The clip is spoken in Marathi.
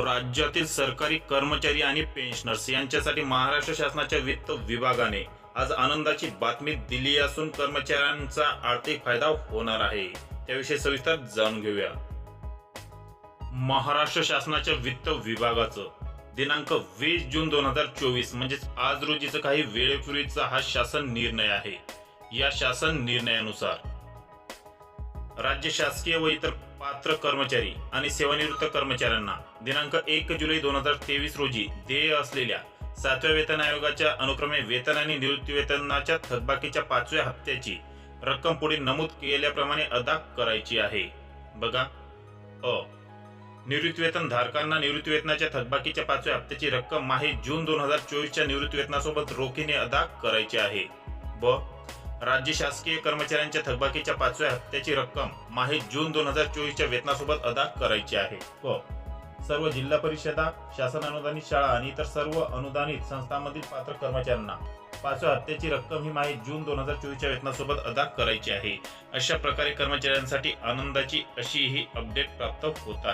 राज्यातील सरकारी कर्मचारी आणि पेन्शनर्स यांच्यासाठी महाराष्ट्र शासनाच्या वित्त विभागाने आज आनंदाची बातमी दिली असून कर्मचाऱ्यांचा आर्थिक फायदा होणार आहे. त्याविषयी सविस्तर जाणून घेऊया. महाराष्ट्र शासनाच्या वित्त विभागाचं दिनांक वीस जून दोन हजार चोवीस म्हणजेच आज रोजीचं काही वेळेपूर्वीचा हा शासन निर्णय आहे. या शासन निर्णयानुसार राज्य शासकीय व इतर पात्र कर्मचारी आणि सेवानिवृत्त कर्मचाऱ्यांना दिनांक एक जुलै दोन हजार तेवीस रोजी देय असलेल्या सातव्या वेतन आयोगाच्या अनुक्रमे वेतन आणि निवृत्ती वेतनाच्या थकबाकीच्या पाचव्या हप्त्याची रक्कम पुढे नमूद केल्याप्रमाणे अदा करायची आहे. बघा. अ. निवृत्तीवेतन धारकांना निवृत्तीवेतनाच्या थकबाकीच्या पाचव्या हप्त्याची रक्कम माहे जून दोन हजार चोवीसच्या निवृत्तीवेतनासोबत रोखीने अदा करायची आहे. ब. राज्य शासकीय कर्मचाऱ्यांच्या थकबाकीच्या पाचव्या हप्त्याची रक्कम माहे जून दोन हजार चोवीसच्या वेतनासोबत अदा करायची आहे. व सर्व जिल्हा परिषदा शासन अनुदानित शाळा आणि इतर सर्व अनुदानित संस्थांमधील पात्र कर्मचाऱ्यांना पाचव्या हप्त्याची रक्कम ही माहे जून दोन हजार चोवीसच्या वेतनासोबत अदा करायची आहे. अशा प्रकारे कर्मचाऱ्यांसाठी आनंदाची अशी ही अपडेट प्राप्त होत आहे.